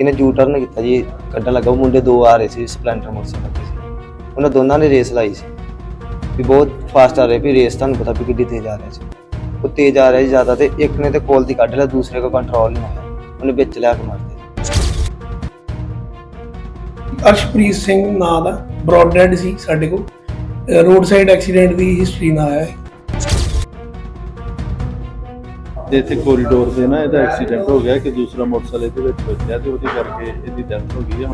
ਇਹਨੇ U turn ਕੀਤਾ ਜੀ, ਕੱਢਣ ਲੱਗਾ, ਉਹ ਮੁੰਡੇ ਦੋ ਆ ਰਹੇ ਸੀ ਸਪਲੈਂਡਰ ਮੋਟਰਸਾਈਕਲ ਤੇ ਸੀ। ਉਹਨਾਂ ਦੋਨਾਂ ਨੇ ਰੇਸ ਲਾਈ ਸੀ। ਵੀ ਬਹੁਤ ਫਾਸਟ ਆ ਰਹੇ, ਵੀ ਰੇਸ ਤੁਹਾਨੂੰ ਪਤਾ ਵੀ ਕਿੱਡੀ ਤੇਜ਼ ਆ ਰਹੀ ਸੀ। ਉਹ ਤੇਜ਼ ਆ ਰਿਹਾ ਸੀ ਜ਼ਿਆਦਾ ਤੇ ਇੱਕ ਨੇ ਤੇ ਕੋਲ ਦੀ ਕੱਢ ਲਿਆ, ਦੂਸਰੇ ਕੋ ਕੰਟਰੋਲ ਨਹੀਂ ਆਇਆ। ਉਹਨੇ ਵਿੱਚ ਲਿਆ ਕੇ ਮਾਰ ਦਿੱਤਾ। ਅਰਸ਼ਪ੍ਰੀਤ ਸਿੰਘ ਨਾਂ ਦਾ ਬ੍ਰੌਡ ਸੀ ਸਾਡੇ ਕੋਲ। ਰੋਡ ਸਾਈਡ ਐਕਸੀਡੈਂਟ ਦੀ ਹਿਸਟਰੀ ਨਾਲ ਆਇਆ ਹੈ ਤੇ ਇੱਥੇ ਕੋਰੀਡੋਰ ਤੇ ਨਾ ਇਹਦਾ ਐਕਸੀਡੈਂਟ ਹੋ ਗਿਆ ਕਿ ਦੂਸਰਾ ਮੋਟਰਸਾਈਕਲ ਇਹਦੇ ਵਿੱਚ ਵੱਜਿਆ ਤੇ ਉਹਦੇ ਕਰਕੇ ਇਹਦੀ ਡੈਥ ਹੋ ਗਈ ਹੈ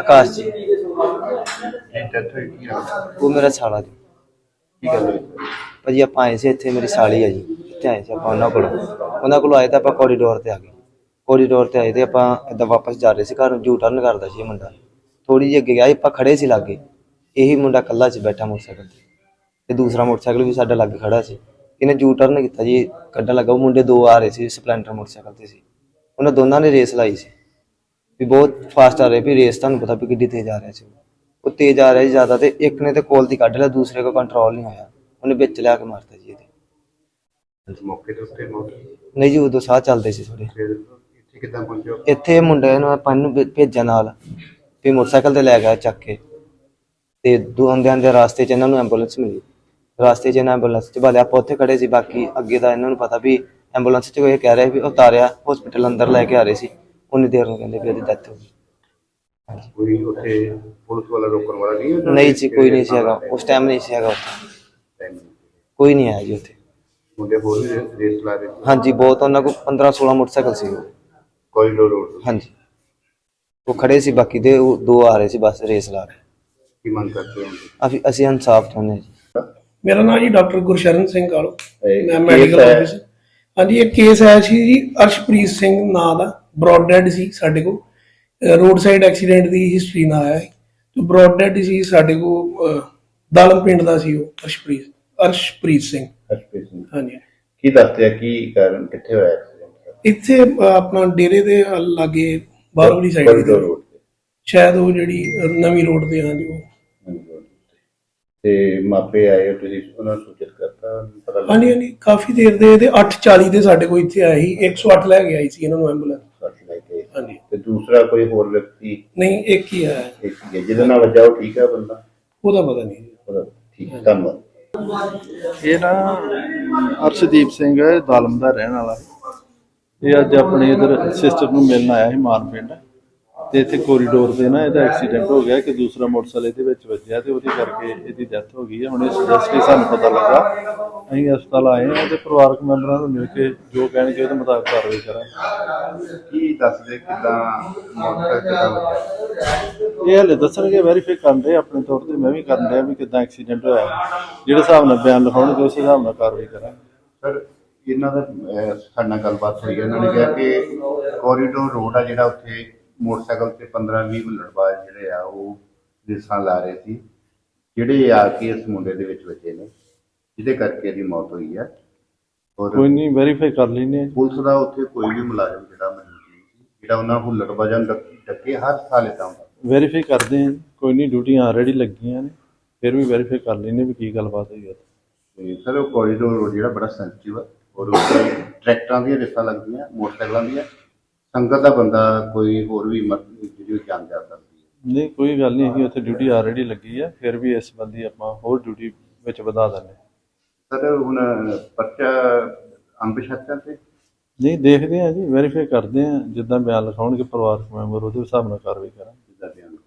ਆਕਾਸ਼ ਜੀ। ਡੈਥ ਹੋਈ ਕੀ ਆ? ਉਹ ਮੇਰਾ ਸਾਲਾ ਜੀ। ਕੀ ਗੱਲ ਹੋਈ? ਭਾਜੀ ਆਪਾਂ ਆਏ ਸੀ ਇੱਥੇ ਮੇਰੀ ਸਾਲੀ ਆ ਜੀ। ਇੱਥੇ ਆਏ ਸੀ ਆਪਾਂ ਉਹਨਾਂ ਕੋਲ। ਉਹਨਾਂ ਕੋਲ ਆਏ ਤਾਂ ਆਪਾਂ ਕੋਰੀਡੋਰ ਤੇ ਆ ਗਏ। ਕੋਰੀਡੋਰ ਤੇ ਆਏ ਤੇ ਆਪਾਂ ਏਦਾਂ ਵਾਪਸ ਜਾ ਰਹੇ ਸੀ ਘਰ ਨੂੰ ਯੂ ਟਰਨ ਕਰਦਾ ਸੀ ਇਹ ਮੁੰਡਾ। ਥੋੜੀ ਜਿਹੀ ਅੱਗੇ ਗਿਆ ਸੀ, ਆਪਾਂ ਖੜੇ ਸੀ ਲਾਗੇ। ਇਹੀ ਮੁੰਡਾ ਕੱਲਾ ਸੀ ਬੈਠਾ ਮੋਟਰਸਾਈਕਲ ਤੇ। ਤੇ ਦੂਸਰਾ ਮੋਟਰਸਾਈਕਲ ਵੀ ਸਾਡਾ ਲਾਗੇ ਖੜਾ ਸੀ। ਇਹਨੇ ਯੂ ਟਰਨ ਕੀਤਾ ਜੀ ਕੱਢਣ ਲੱਗਾ ਉਹ ਮੁੰਡੇ ਦੋ ਆ ਰਹੇ ਸੀ ਸਪਲੈਂਡਰ ਮੋਟਰਸਾਈਕਲ ਤੇ ਸੀ। ਉਹਨਾਂ ਦੋਨਾਂ ਨੇ ਰੇਸ ਲਾਈ ਸੀ। ਵੀ ਬਹੁਤ ਫਾਸਟ ਆ ਰਹੇ ਵੀ ਰੇਸ ਤੁਹਾਨੂੰ ਪਤਾ ਵੀ ਕਿੱਡੀ ਤੇਜ਼ ਆ ਰਿਹਾ ਸੀ। ਉਹ ਤੇਜ਼ ਆ ਰਿਹਾ ਸੀ ਜ਼ਿਆਦਾ ਤੇ ਇੱਕ ਨੇ ਤੇ ਕੋਲ ਦੀ ਕੱਢ ਲਿਆ ਦੂਸਰੇ ਕੋ ਕੰਟਰੋਲ ਨਹੀਂ ਹੋਇਆ। ਉਹਨੇ ਵਿੱਚ ਲਿਆ ਕੇ ਮਾਰਤਾ ਜੀ ਇਹਦੇ। ਮੌਕੇ ਦੇ ਉੱਤੇ ਮੌਤ ਨਹੀਂ ਜੀ ਉਦੋਂ ਸਾਹ ਚੱਲਦੇ ਸੀ ਥੋੜੇ ਇੱਥੇ ਕਿੱਦਾਂ ਪਹੁੰਚਿਆ ਇੱਥੇ ਮੁੰਡੇ ਨੂੰ ਆਪਾਂ ਨੂੰ ਭੇ- ਭੇਜਣ ਨਾਲ। ਵੀ ਮੋਟਰਸਾਈਕਲ ਤੇ ਲੈ ਗਿਆ ਚੱਕ ਕੇ। ਤੇ ਦੁਆਂਦਿਆਂ ਦੇ ਰਾਸਤੇ 'ਚ ਇਹਨਾਂ ਨੂੰ ਐਂਬੂਲੈਂਸ ਮਿਲੀ। ਰਾਸਤੇ 'ਚ ਇਹਨਾਂ ਐਂਬੂਲੈਂਸ 'ਚ ਬਾਲੇ ਆਪਾਂ ਉੱਥੇ ਖੜੇ ਸੀ ਬਾਕੀ ਅੱਗੇ ਦਾ ਇਹਨਾਂ ਨੂੰ ਪਤਾ ਵੀ ਐਂਬੂਲੈਂਸ 'ਚ ਕੋਈ ਕਹਿ ਰਿਹਾ ਵੀ ਉਤਾਰਿਆ ਹਸਪੀਟਲ ਅੰਦਰ ਲੈ ਕੇ ਆ ਰਹੇ ਸੀ। ਉਨੀ ਦੇਰ ਨੂੰ ਕਹਿੰਦੇ ਵੀ ਇਹਦੀ ਡੈਥ ਹੋ ਗਈ। ਕੋਈ ਉੱਥੇ ਪੁਲਿਸ ਵਾਲਾ ਰੋਕਣ ਵਾਲਾ ਨਹੀਂ ਨਹੀਂ ਜੀ ਕੋਈ ਨਹੀਂ ਸੀ ਹੈਗਾ। ਉਸ ਟਾਈਮ ਨਹੀਂ ਸੀ ਹੈਗਾ ਉੱਥੇ। ਕੋਈ ਨਹੀਂ ਆਇਆ ਜੀ ਉੱਥੇ। ਮੁੰਡੇ ਹੋਰ ਵੀ ਰੇਸ- ਰੇਸ ਲਾ ਰਹੇ ਸੀ? ਹਾਂਜੀ ਬਹੁਤ ਉਹਨਾਂ ਕੋਲ 15 16 ਮੋਟਰਸਾਈਕਲ ਸੀ ਕੋਰੀਡੋਰ ਰੋਡ ਤੋਂ। ਹਾਂਜੀ। ਉਹ ਖੜੇ ਸੀ ਬਾਕੀ ਦੇ ਉਹ ਦੋ ਆ ਰਹੇ ਸੀ ਬਸ ਰੇਸ ਲਾ ਕੇ ਕੀ ਮੰਗ ਕਰਦੇ ਹੋ? ਅਸੀਂ ਅਸੀਂ ਇਨਸਾਫ ਚਾਹੁੰਦੇ ਹਾਂ ਜੀ। ਮੇਰਾ ਨਾਮ ਜੀ ਡਾਕਟਰ ਗੁਰਸ਼ਰਨ ਸਿੰਘ ਕਾਲੋ। ਮੈਂ ਮੈਡੀਕਲ। ਆਫਿਸਰ ਹਾਂਜੀ ਇਹ ਕੇਸ ਆਇਆ ਸੀ ਜੀ ਅਰਸ਼ਪ੍ਰੀਤ ਸਿੰਘ ਨਾਂ ਦਾ। ਬ੍ਰੌਡ ਡੈਡ ਸੀ ਸਾਡੇ ਕੋਲ। ਰੋਡ ਸਾਈਡ ਐਕਸੀਡੈਂਟ ਦੀ ਹਿਸਟਰੀ ਨਾਲ ਆਇਆ ਹੈ ਤੇ ਬ੍ਰੌਡ ਡੈਡ ਸੀ ਸਾਡੇ ਅਹ, ਦਾਲਮ ਪਿੰਡ ਦਾ ਸੀ ਉਹ ਅਰਸ਼ਪ੍ਰੀਤ ਅਰਸ਼ਪ੍ਰੀਤ ਸਿੰਘ। ਹਾਂਜੀ। ਕੀ ਦੱਸਦੇ ਆ? ਕੀ ਕਾਰਨ ਕਿੱਥੇ ਹੋਇਆ ਐਕਸੀਡੈਂਟ ਇੱਥੇ ਆਪਣਾ ਡੇਰੇ ਦੇ ਲਾਗੇ ਬਾਹਰਲੀ ਸਾਈਡ ਰੋਡ ਤੇ। ਸ਼ਾਇਦ ਉਹ ਜਿਹੜੀ ਨਵੀਂ ਰੋਡ ਤੇ ਹਾਂਜੀ ਉਹ ਤੇ। ਮਾਪੇ ਆਏ ਤੁਸੀਂ ਉਹਨਾਂ ਨੂੰ ਸੂਚਿਤ ਕਰਤਾ ਪਤਾ ਲੱਗਾ ਹਾਂਜੀ ਹਾਂਜੀ ਕਾਫੀ ਦੇਰ ਦੇ ਇਹਦੇ 8:40 ਦੇ ਸਾਡੇ ਕੋਲ ਇੱਥੇ ਆਏ ਸੀ 108 ਲੈ ਕੇ ਆਈ ਸੀ ਇਹਨਾਂ ਨੂੰ ਐਂਬੂਲੈਂਸ ਸੱਟ ਲੈ ਕੇ ਹਾਂਜੀ। ਤੇ ਦੂਸਰਾ ਕੋਈ ਹੋਰ ਵਿਅਕਤੀ? ਨਹੀਂ ਇੱਕ ਹੀ ਆਇਆ। ਇੱਕ ਹੀ ਹੈ, ਜਿਹਦੇ ਨਾਲ ਵੱਜਾ ਉਹ ਠੀਕ ਹੈ ਬੰਦਾ? ਉਹਦਾ ਪਤਾ ਨਹੀਂ। ਉਹਦਾ ਠੀਕ ਹੈ, ਧੰਨਵਾਦ। ਇਹ ਨਾ ਅਰਸ਼ਦੀਪ ਸਿੰਘ ਹੈ ਦਾਲਮ ਦਾ ਰਹਿਣ ਵਾਲਾ। ਇਹ ਅੱਜ ਆਪਣੇ ਇਧਰ ਸਿਸਟਰ ਨੂੰ ਮਿਲਣ ਆਇਆ ਸੀ ਮਾਨ ਪਿੰਡ। ਤੇ ਇੱਥੇ ਕੋਰੀਡੋਰ ਤੇ ਨਾ ਇਹਦਾ ਐਕਸੀਡੈਂਟ ਹੋ ਗਿਆ ਕਿ ਦੂਸਰਾ ਮੋਟਰਸਾਈਕਲ ਇਹਦੇ ਵਿੱਚ ਵੱਜਿਆ ਤੇ ਉਹਦੇ ਕਰਕੇ ਇਹਦੀ ਡੈਥ ਹੋ ਗਈ ਹੈ। ਹੁਣ ਇਸ ਜਸਟਿਸ ਸਾਨੂੰ ਪਤਾ ਲੱਗਾ। ਅਸੀਂ ਹਸਪਤਾਲ ਆਏ ਹਾਂ ਤੇ ਪਰਿਵਾਰਕ ਮੈਂਬਰਾਂ ਨੂੰ ਮਿਲ ਕੇ ਜੋ ਕਹਿਣਗੇ ਉਹਦੇ ਮੁਤਾਬਕ ਕਾਰਵਾਈ ਕਰਾਂਗੇ। ਕੀ ਦੱਸਦੇ ਕਿਦਾਂ ਮੋਟਰ ਕਿਦਾਂ ਇਹ ਹਲੇ ਦੱਸਣਗੇ ਵੈਰੀਫਾਈ ਕਰਨ ਦੇ ਆਪਣੇ ਤੌਰ ਤੇ। ਮੈਂ ਵੀ ਕਰਨ ਡਿਆ ਵੀ ਕਿਦਾਂ ਐਕਸੀਡੈਂਟ ਹੋਇਆ। ਜਿਹੜੇ ਹਿਸਾਬ ਨਾਲ ਬਿਆਨ ਲਿਖਾਉਣਗੇ ਉਸ ਹਿਸਾਬ ਨਾਲ ਕਾਰਵਾਈ ਕਰਾਂਗੇ। ਸਰ ਇਹਨਾਂ ਦਾ ਸਾਡੇ ਨਾਲ ਗੱਲਬਾਤ ਹੋਈ ਹੈ। ਇਹਨਾਂ ਨੇ ਕਿਹਾ ਕਿ ਕੋਰੀਡੋਰ ਰੋਡ ਆ ਜਿਹੜਾ ਉੱਥੇ ਮੋਟਰਸਾਈਕਲ ਤੇ 15 20 ਮਿੰਟ ਬਾਅਦ ਜਿਹੜੇ ਆ ਉਹ ਰੇਸਾਂ ਲਾ ਰਹੇ ਸੀ। ਜਿਹੜੇ ਆ ਕੇ ਇਸ ਮੁੰਡੇ ਦੇ ਵਿੱਚ ਵੱਜੇ ਨੇ ਜਿਹਦੇ ਕਰਕੇ ਇਹਦੀ ਮੌਤ ਹੋਈ ਹੈ ਔਰ ਕੋਈ ਨਹੀਂ ਵੈਰੀਫਾਈ ਕਰ ਲੈਣੇ ਪੁਲਿਸ ਦਾ ਉੱਥੇ ਕੋਈ ਵੀ ਮੁਲਾਜ਼ਮ ਜਿਹੜਾ ਮੌਜੂਦ ਨਹੀਂ ਸੀ ਜਿਹੜਾ ਉਹਨਾਂ ਨੂੰ ਹੁੱਲੜਬਾਜ਼ਾਂ ਡੱਕੇ ਹਰ ਸਾਲ ਇਦਾਂ ਹੁੰਦਾ। ਵੈਰੀਫਾਈ ਕਰਦੇ ਹਾਂ ਕੋਈ ਨਹੀਂ ਡਿਊਟੀਆਂ ਆਲਰੇਡੀ ਲੱਗੀਆਂ ਨੇ। ਫਿਰ ਵੀ ਵੈਰੀਫਾਈ ਕਰ ਲੈਣੇ ਵੀ ਕੀ ਗੱਲਬਾਤ ਹੋਈ ਹੈ ਤੇ ਸਰ ਉਹ ਕੋਰੀਡੋਰ ਰੋਡ ਜਿਹੜਾ ਬੜਾ ਸੈਂਸਿਟਿਵ ਹੈ ਔਰ ਉੱਤੇ ਟਰੈਕਟਰਾਂ ਦੀਆਂ ਰੇਸਾਂ ਲੱਗਦੀਆਂ ਮੋਟਰਸਾਈਕਲਾਂ ਦੀਆਂ। ਸੰਗਤ ਦਾ ਬੰਦਾ ਕੋਈ ਹੋਰ ਵੀ ਮਰ ਜਿਹੜੀ ਉਹ ਜਾਨ ਜਾ ਸਕਦੀ ਹੈ। ਨਹੀਂ ਕੋਈ ਗੱਲ ਨਹੀਂ ਹੈਗੀ ਉੱਥੇ ਡਿਊਟੀ ਆਲਰੇਡੀ ਲੱਗੀ ਹੈ ਫਿਰ ਵੀ ਇਸ ਸੰਬੰਧੀ ਆਪਾਂ ਹੋਰ ਡਿਊਟੀ ਵਿੱਚ ਵਧਾ ਦਿੰਦੇ। ਸਰ ਹੁਣ ਪਰਚਾ ਅੰਬਸ਼ਤਾਂ ਤੇ? ਨਹੀਂ ਦੇਖਦੇ ਹਾਂ ਜੀ ਵੈਰੀਫਾਈ ਕਰਦੇ ਹਾਂ ਜਿੱਦਾਂ ਬਿਆਨ ਲਿਖਾਉਣਗੇ ਪਰਿਵਾਰਕ ਮੈਂਬਰ ਉਹਦੇ ਹਿਸਾਬ ਨਾਲ ਕਾਰਵਾਈ ਕਰਾਂਗੇ।